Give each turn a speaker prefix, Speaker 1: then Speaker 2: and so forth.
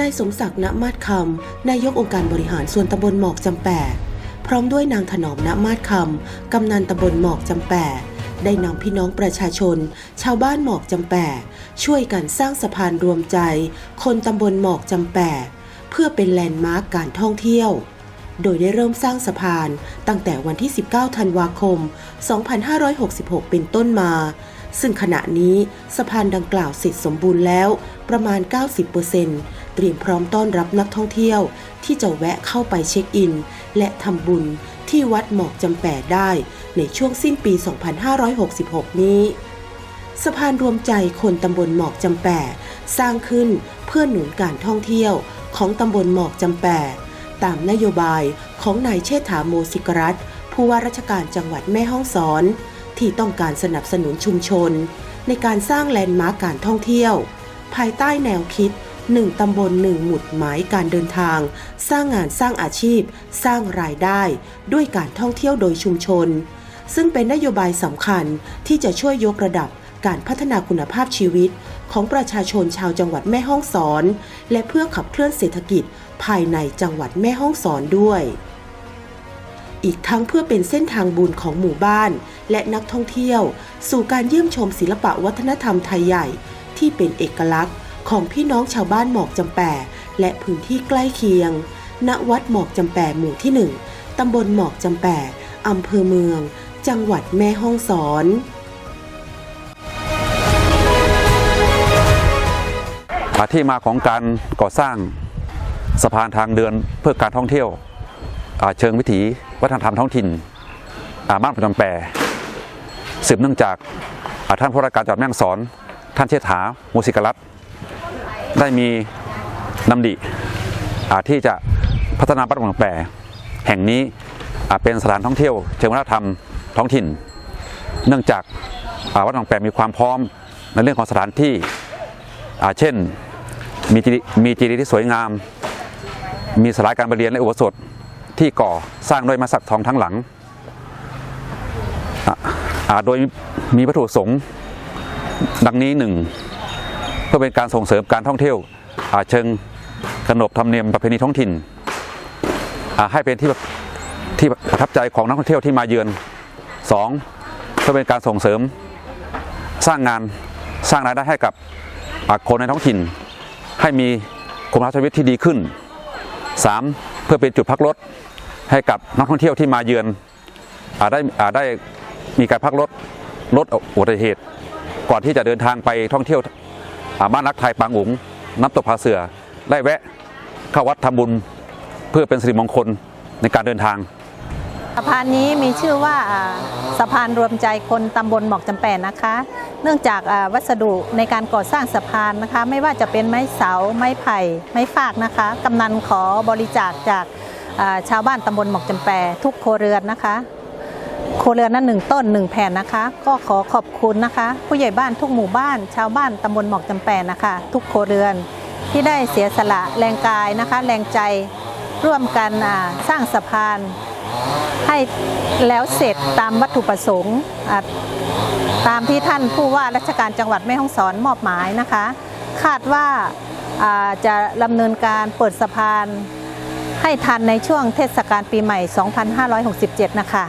Speaker 1: นายสมศักดิ์ณมาศคำนายกองค์การบริหารส่วนตำบลหมอกจำแปะพร้อมด้วยนางถนอมณมาศคำกำนันตำบลหมอกจำแปะได้นำพี่น้องประชาชน ชาวบ้านหมอกจำแปะช่วยกันสร้างสะพานรวมใจ คนตำบลหมอกจำแปะเพื่อเป็นแลนด์มาร์กการท่องเที่ยว โดยได้เริ่มสร้างสะพานตั้งแต่วันที่ 19 ธันวาคม 2566 เป็นต้นมา ซึ่งขณะนี้สะพานดังกล่าวเสร็จสมบูรณ์แล้วประมาณ 90%เตรียมพร้อมต้อนรับนักท่องเที่ยว ที่จะแวะเข้าไปเช็คอิน และทำบุญที่วัดหมอกจำแปดได้ ในช่วงสิ้นปี 2566 นี้ สะพานรวมใจคนตำบลหมอกจำแปะสร้างขึ้นเพื่อหนุนการท่องเที่ยวของตำบลหมอกจำแปะตามนโยบายของนายเชษฐาโมสิกรัตน์ผู้ว่าราชการจังหวัดแม่ฮ่องสอน ที่ต้องการสนับสนุนชุมชน ในการสร้างแลนด์มาร์กการท่องเที่ยว ภายใต้แนวคิด 1 ตำบล 1 หมุดหมายการเดินทาง สร้างงานสร้างอาชีพ สร้างรายได้ ด้วยการท่องเที่ยวโดยชุมชน ซึ่งเป็นนโยบายสำคัญที่จะช่วยยกระดับการพัฒนาคุณภาพชีวิต ของประชาชนชาวจังหวัดแม่ฮ่องสอน และเพื่อขับเคลื่อนเศรษฐกิจภายในจังหวัดแม่ฮ่องสอนด้วยอีกทั้งเพื่อเป็นเส้นทางบุญของหมู่บ้าน และนักท่องเที่ยว สู่การเยี่ยมชมศิลปะวัฒนธรรมไทยใหญ่ ที่เป็นเอกลักษณ์ ของพี่น้องชาวบ้านหมอกจำแปะและพื้นที่ใกล้เคียง ณ วัดหมอกจำแปะหมู่ที่หนึ่งตำบลหมอกจำแปะอำเภอเมือง จังหวัดแม่ฮ่องสอน
Speaker 2: ที่มาของการก่อสร้างสะพานทางเดินเพื่อการท่องเที่ยวเชิงวิถีวัฒนธรรมท้องถิ่นบ้านประจำแปรสืบเนื่องจากท่านผู้ราชการจังหวัดแม่ฮ่องสอน ท่านเชษฐา มูสิกรัตน์ ได้มีนำดิที่จะพัฒนาบ้านประจำแปรแห่งนี้เป็นสถานท่องเที่ยวเชิงวัฒนธรรมท้องถิ่น เนื่องจากาวัดหนองแปรมีความพร้อมในเรื่องของสถานที่เช่นมีจีดีมีจีดีที่สวยงาม มีสลายการประเรียนและอุโบสถที่ก่อสร้างด้วยม้สักทองทั้งหลัง โดยมีวัตถุประสงค์ดังนี้หนึ่ง เพื่อเป็นการส่งเสริมการท่องเที่ยวอาเชิงขนบธรรมเนียมประเพณีท้องถิ่น ให้เป็นที่ที่ประทับใจของนักท่องเที่ยวที่มาเยือนสองเพื่อเป็นการส่งเสริมสร้างงานสร้างรายได้ให้กับคนในท้องถิ่น ให้มีคุณภาพชีวิตที่ดีขึ้น 3. เพื่อเป็นจุดพักรถให้กับนักท่องเที่ยวที่มาเยือนอาได้อาได้มีการพักรถลดอุบัติเหตุ ก่อนที่จะเดินทางไปท่องเที่ยว บ้านรักไทยปางอุ๋งน้ำตกผาเสือได้แวะเข้าวัดทำบุญเพื่อเป็นสิริมงคลในการเดินทาง
Speaker 3: สะพานนี้มีชื่อว่าสะพานรวมใจคนตำบลหมอกจำแปนนะคะ เนื่องจากวัสดุในการก่อสร้างสะพานนะคะ ไม่ว่าจะเป็นไม้เสาไม้ไผ่ไม้ฟากนะคะกำนันขอบริจาคจากชาวบ้านตำบลหมอกจำแปทุกโครเรือนนะคะ ครัวเรือนนั้นหนึ่งต้นหนึ่งแผ่นนะคะ ก็ขอขอบคุณนะคะ ผู้ใหญ่บ้านทุกหมู่บ้าน ชาวบ้านตำบลหมอกจำแปนนะคะ ทุกโครัวเรือนที่ได้เสียสละแรงกายนะคะ แรงใจร่วมกันสร้างสะพาน ให้แล้วเสร็จตามวัตถุประสงค์ตามที่ท่านผู้ว่าราชการจังหวัดแม่ฮ่องสอนมอบหมายนะคะ คาดว่าอ่าจะดำเนินการเปิดสะพานให้ทันในช่วงเทศกาลปีใหม่ 2567 นะคะ